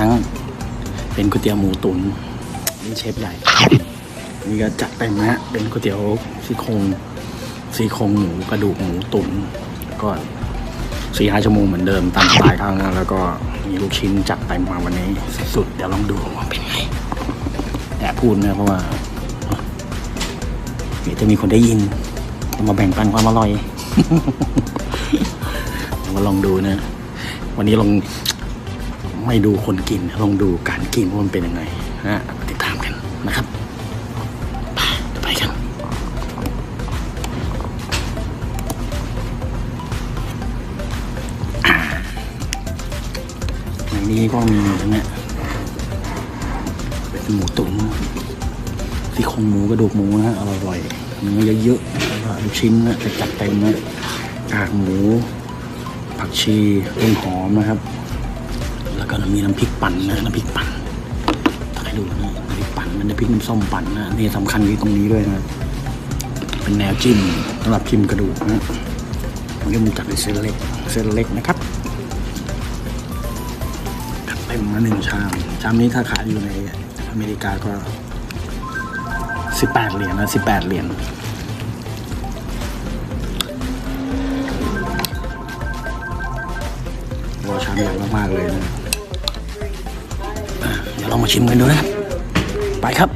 รั้ง เป็นก๋วยเตี๋ยวหมูตุ๋นนี่เชฟใหญ่นี่ก็จัดเต็มนะเป็นก๋วยเตี๋ยวซี่โครงซี่โครงหมูกระดูกหมูตุ๋นก็สี่ห้าชั่วโมงเหมือนเดิมตามสไตล์เขานะแล้วก็มีลูกชิ้นจัดเต็มมาวันนี้สุดๆเดี๋ยวลองดูว่าเป็นไงแอบพูดนะเพราะว่าเดี๋ยวจะมีคนได้ยินมาแบ่งปันความอร่อยมาลองดูนะ วันนี้ลอง ไม่ดูคนกิน ลองดูการกินว่ามันเป็นยังไงนะติดตามกันนะครับไปกันในนี้ก็มีตรงเนี้ยเป็นหมูตุ๋นซี่โครงหมูกระดูกหมูนะฮะอร่อยๆเนื้อเยอะๆลูกชิ้นนะจะจัดเต็มนะกากหมู ผักชีต้นหอมนะครับ ก็มีน้ำพริกปั่นนะน้ำพริกปั่นถ้าใครดูนะน้ำพริกปั่นมันน้ำพริกน้ำส้มปั่นนะนี่สำคัญที่ตรงนี้ด้วยนะ เป็นแนวจิ้มสำหรับจิ้มกระดูกนะมันก็มจัดเป็นเส้นเล็กเส้นเล็กนะครับจัดเต็มมาหนึ่งชาม ชามนี้ถ้าขายอยู่ในอเมริกาก็สิบแปดเหรียญนะสิบแปดเหรียญว่าชามใหญ่มากๆเลยนะ มาชิมกันดูนะครับ ไปครับ